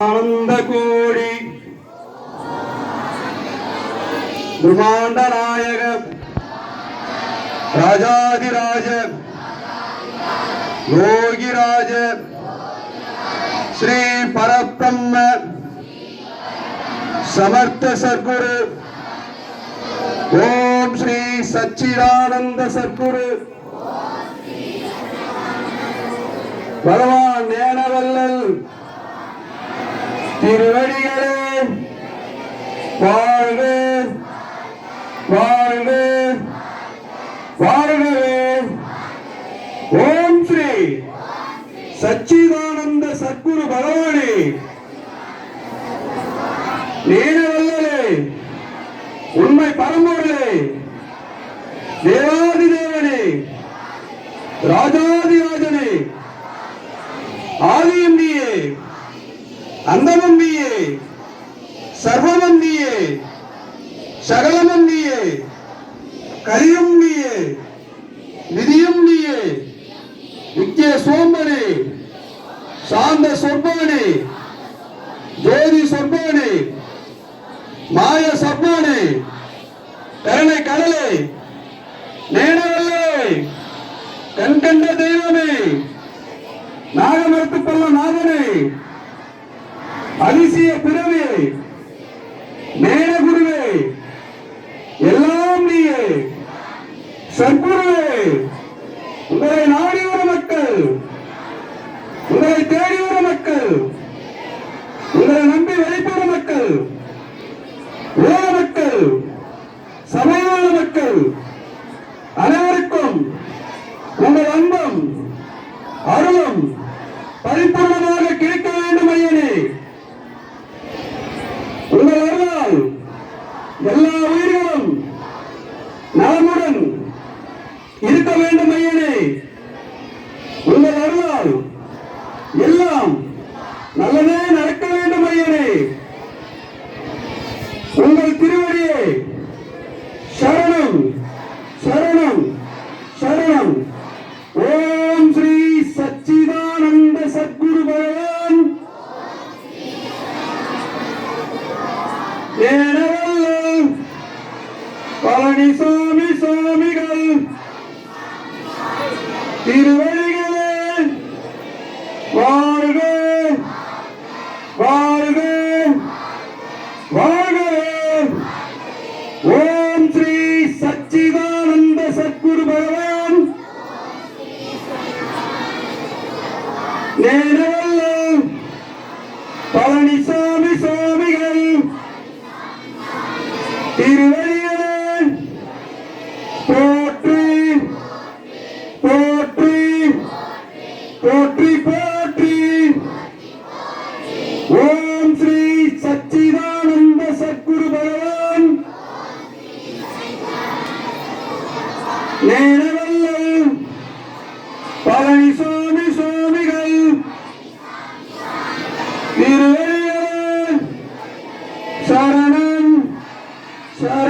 ஆனந்த கோடி பிரம்மாண்ட நாயக ராஜாதிராஜ யோகிராஜ ஸ்ரீ பரபிரம்ம சமர்த்த சர்க்குரு ஓம் ஸ்ரீ சச்சிதானந்த சர்க்குரு பகவான் நேனவல்லல் திருவடிகளே வாழ்க வாழ்க வாழ்கவே. ஓம் ஸ்ரீ சச்சிதானந்த சத்குரு பகவானே. நேனவல்லலே உண்மை பரம்பொருளே. தேவாதி தேவனே ராஜாதிராஜனே. ஆதியும் நீயே அந்தமும் நீயே சர்வமும் நீயே சகலமும் நீயே நீயே விதியும் நீயே நித்திய சோம்பனே சாந்த சொற்பவனே ஜோதி சொற்பவனே மாய சர்ப்பவனே கருணை கடலே நேனவல்லே கண்கண்ட தெய்வமே நாகமரத்து பல்ல நாதனே அதிசய பிறவே மேனகுருவே எல்லாம் நீயே சர்க்குருவே உங்களை நாடி வர மக்கள் உங்களை தேடி வர மக்கள் உங்களை நம்பி வைப்பவர மக்கள் உலக மக்கள் சமயவாத மக்கள் அனைவருக்கும் உங்கள் அன்பம் அருளும் பரிபூர்ணமாக கிடைக்க வேண்டும் ஐயனே உங்கள் அருளால் எல்லா உயிர்களும் நலமுடன் இருக்க வேண்டும் ஐயனே. உங்கள் அருளால் எல்லாம் நல்லதே நடக்க வேண்டும் ஐயனே. உங்கள் திருவடியே சரணம் சரணம் சரணம். ஓம் ஸ்ரீ சச்சிதானந்த சத்குரு பகவான். ஏனவல்ல பழனிசாமி சுவாமிகள் திருவழிகளே வாழ்க வாழ்க வாழ்கவே ஓம் ஸ்ரீ சச்சிதானந்த சத்குரு பகவான். நேரவல்ல போற்றி போற்றி. ஓம் ஸ்ரீ சச்சிதானந்த சத்குரு பகவான் நேரவல்லல். பழனி சுவாமி சுவாமிகள். திருவள்ளுவர். சரணம். சரணம்.